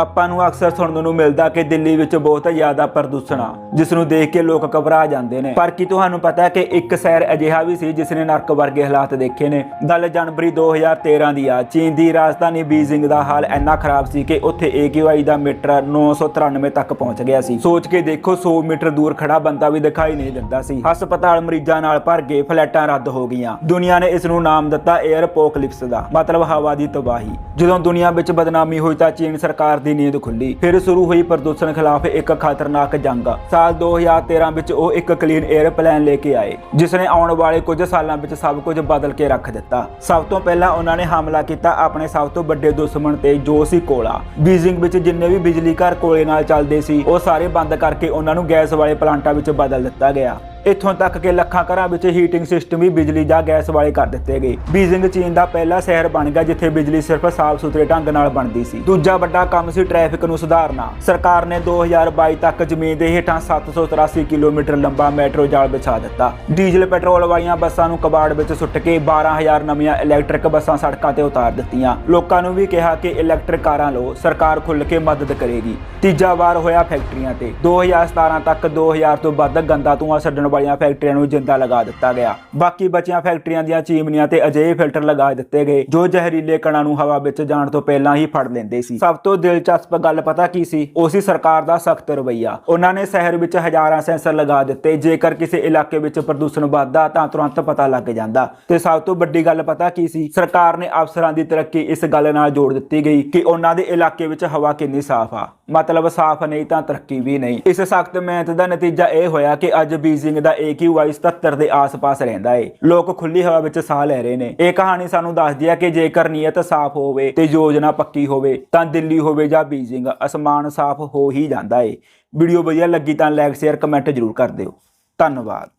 ਆਪਾਂ ਨੂੰ ਅਕਸਰ ਸੁਣਨ ਨੂੰ ਮਿਲਦਾ ਕਿ ਦਿੱਲੀ ਵਿੱਚ ਬਹੁਤ ਜ਼ਿਆਦਾ ਪ੍ਰਦੂਸ਼ਣ ਆ ਜਿਸ ਨੂੰ ਦੇਖ ਕੇ ਲੋਕ ਘਬਰਾ ਜਾਂਦੇ ਨੇ। ਪਰ ਕੀ ਤੁਹਾਨੂੰ ਪਤਾ ਹੈ ਕਿ ਇੱਕ ਸ਼ਹਿਰ ਅਜਿਹਾ ਵੀ ਸੀ ਜਿਸ ਨੇ ਨਰਕ ਵਰਗੇ ਹਾਲਾਤ ਦੇਖੇ ਨੇ? ਗੱਲ ਜਨਵਰੀ 2013 ਦੀ ਆ। ਚੀਨ ਦੀ ਰਾਜਧਾਨੀ ਬੀਜਿੰਗ ਦਾ ਹਾਲ ਇੰਨਾ ਖਰਾਬ ਸੀ ਕਿ ਉੱਥੇ AQI ਦਾ ਮੀਟਰ 993 ਤੱਕ ਪਹੁੰਚ ਗਿਆ ਸੀ। ਸੋਚ ਕੇ ਦੇਖੋ 100 ਮੀਟਰ ਦੂਰ ਖੜਾ ਬੰਦਾ ਵੀ ਦਿਖਾਈ ਨਹੀਂ ਦਿੰਦਾ ਸੀ। ਹਸਪਤਾਲ ਮਰੀਜ਼ਾਂ ਨਾਲ ਭਰ ਗਏ ਫਲੈਟਾਂ ਰੱਦ ਹੋ ਗਈਆਂ। ਦੁਨੀਆ ਨੇ ਇਸ ਨੂੰ ਨਾਮ ਦਿੱਤਾ 에ਅਰ ਪੋਕਲਿਪਸ ਦਾ, ਮਤਲਬ ਹਵਾ ਦੀ ਤਬਾਹੀ। ਜਦੋਂ ਦੁਨੀਆ ਵਿੱਚ ਬਦਨਾਮੀ ਹੋਈ ਤਾਂ ਚੀਨ ਸਰਕਾਰ ਦੀ ਨੀਂਦ ਖੁੱਲੀ। ਫਿਰ ਸ਼ੁਰੂ ਹੋਈ ਪ੍ਰਦੂਸ਼ਣ ਖਿਲਾਫ ਇੱਕ ਖਤਰਨਾਕ ਜੰਗ। ਸਾਲ 2013 ਵਿੱਚ ਉਹ ਇੱਕ ਕਲੀਨ 에ਅਰ ਪਲਾਨ ਲੈ ਕੇ ਆਏ ਜਿਸ ਨੇ ਆਉਣ ਵਾਲੇ ਕੁਝ ਸਾਲਾਂ ਵਿੱਚ ਸਭ ਕੁਝ ਬਦਲ ਕੇ ਰੱਖ ਦਿੱਤਾ। ਸਭ ਤੋਂ ਪਹਿਲਾਂ ਉਹਨਾਂ ਨੇ ਹਮਲਾ ਕੀਤਾ ਆਪਣੇ ਸਭ ਤੋਂ ਵੱਡੇ ਦੁਸ਼ਮਣ ਤੇ ਜੋ ਸੀ ਕੋਲਾ। ਬੀਜਿੰਗ ਵਿੱਚ ਜਿੰਨੇ ਵੀ ਬਿਜਲੀ ਘਰ ਕੋਲੇ ਨਾਲ ਚੱਲਦੇ ਸੀ, ਉਹ ਸਾਰੇ ਬੰਦ ਕਰਕੇ ਉਹਨਾਂ ਨੂੰ ਗੈਸ ਵਾਲੇ ਪਲਾਂਟਾਂ ਵਿੱਚ ਬਦਲ ਦਿੱਤਾ ਗਿਆ। ਇੱਥੋਂ ਤੱਕ ਕਿ ਲੱਖਾਂ ਘਰਾਂ ਵਿੱਚ ਹੀਟਿੰਗ ਸਿਸਟਮ ਵੀ ਬਿਜਲੀ ਜਾਂ ਗੈਸ ਵਾਲੇ ਕਰ ਦਿੱਤੇ ਗਏ। ਬੀਜਿੰਗ ਚੀਨ ਦਾ ਪਹਿਲਾ ਸ਼ਹਿਰ ਬਣ ਗਿਆ ਜਿੱਥੇ ਬਿਜਲੀ ਸਿਰਫ ਸਾਫ਼ ਸੁਥਰੇ ਢੰਗ ਨਾਲ ਬਣਦੀ ਸੀ। ਦੂਜਾ ਵੱਡਾ ਕੰਮ ਸੀ ਟ੍ਰੈਫਿਕ ਨੂੰ ਸੁਧਾਰਨਾ। ਸਰਕਾਰ ਨੇ 2022 ਤੱਕ ਜ਼ਮੀਨ ਦੇ ਹੇਠਾਂ 783 ਕਿਲੋਮੀਟਰ ਲੰਬਾ ਮੈਟਰੋ ਜਾਲ ਵਿਛਾ ਦਿੱਤਾ। ਡੀਜ਼ਲ, ਪੈਟਰੋਲ ਵਾਲੀਆਂ ਬੱਸਾਂ ਨੂੰ ਕਬਾੜ ਵਿੱਚ ਸੁੱਟ ਕੇ 12000 ਨਵੀਆਂ ਇਲੈਕਟ੍ਰਿਕ ਬੱਸਾਂ ਸੜਕਾਂ ਤੇ ਉਤਾਰ ਦਿੱਤੀਆਂ। ਲੋਕਾਂ ਨੂੰ ਵੀ ਕਿਹਾ ਕਿ ਇਲੈਕਟ੍ਰਿਕ ਕਾਰਾਂ ਲਓ, ਸਰਕਾਰ ਖੁੱਲ੍ਹ ਕੇ ਮਦਦ ਕਰੇਗੀ। ਤੀਜਾ ਵਾਰ ਹੋਇਆ ਫੈਕਟਰੀਆਂ ਤੇ। 2017 ਤੱਕ 2000 ਤੋਂ ਵੱਧ ਗੰਦਾ ਧੂੰਆਂ ਛੱਡਣ ਵਾਲੀਆਂ ਫੈਕਟਰੀਆਂ ਨੂੰ ਜਿੰਦਾ ਲਗਾ ਦਿੱਤਾ ਗਿਆ। ਬਾਕੀ ਬਚੀਆਂ ਫੈਕਟਰੀਆਂ ਦੀਆਂ ਚੀਮਨੀਆਂ ਤੇ ਅਜਿਹੇ ਫਿਲਟਰ ਲਗਾ ਦਿੱਤੇ ਗਏ, ਜੋ ਜ਼ਹਿਰੀਲੇ ਕਣਾਂ ਨੂੰ ਹਵਾ ਵਿੱਚ ਜਾਣ ਤੋਂ ਪਹਿਲਾਂ ਹੀ ਫੜ ਲੈਂਦੇ ਸੀ। ਸਭ ਤੋਂ ਦਿਲਚਸਪ ਗੱਲ ਪਤਾ ਕੀ ਸੀ? ਉਹ ਸਰਕਾਰ ਦਾ ਸਖਤ ਰਵੱਈਆ। ਉਹਨਾਂ ਨੇ ਸ਼ਹਿਰ ਵਿੱਚ ਹਜ਼ਾਰਾਂ ਸੈਂਸਰ ਲਗਾ ਦਿੱਤੇ, ਜੇਕਰ ਕਿਸੇ ਇਲਾਕੇ ਵਿੱਚ ਪ੍ਰਦੂਸ਼ਣ ਵੱਧਦਾ ਤਾਂ ਤੁਰੰਤ ਪਤਾ ਲੱਗ ਜਾਂਦਾ। ਤੇ ਸਭ ਤੋਂ ਵੱਡੀ ਗੱਲ ਪਤਾ ਕੀ ਸੀ? ਸਰਕਾਰ ਨੇ ਅਫਸਰਾਂ ਦੀ ਤਰੱਕੀ ਇਸ ਗੱਲ ਨਾਲ ਜੋੜ ਦਿੱਤੀ ਗਈ ਕਿ ਉਹਨਾਂ ਦੇ ਇਲਾਕੇ ਵਿੱਚ ਹਵਾ ਕਿੰਨੀ ਸਾਫ਼ ਆ। ਮਤਲਬ ਸਾਫ਼ ਨਹੀਂ ਤਾਂ ਤਰੱਕੀ ਵੀ ਨਹੀਂ। ਇਸ ਸਖਤ ਮਿਹਨਤ ਦਾ ਨਤੀਜਾ ਇਹ ਹੋਇਆ ਕਿ ਅੱਜ ਬੀਜਿੰਗ ਦਾ AQI 77 ਦੇ ਆਸ-ਪਾਸ ਰਹਿੰਦਾ ਏ। ਲੋਕ ਖੁੱਲੀ ਹਵਾ ਵਿੱਚ ਸਾਹ ਲੈ ਰਹੇ ਨੇ। ਇਹ ਕਹਾਣੀ ਸਾਨੂੰ ਦੱਸਦੀ ਹੈ ਕਿ ਜੇਕਰ ਨੀਅਤ ਸਾਫ਼ ਹੋਵੇ ਤੇ ਯੋਜਨਾ ਪੱਕੀ ਹੋਵੇ, ਤਾਂ ਦਿੱਲੀ ਹੋਵੇ ਜਾਂ ਬੀਜਿੰਗ, ਅਸਮਾਨ ਸਾਫ਼ ਹੋ ਹੀ ਜਾਂਦਾ ਏ। ਵੀਡੀਓ ਵਧੀਆ ਲੱਗੀ ਤਾਂ ਲਾਈਕ, ਸ਼ੇਅਰ, ਕਮੈਂਟ ਜ਼ਰੂਰ ਕਰ ਦਿਓ। ਧੰਨਵਾਦ।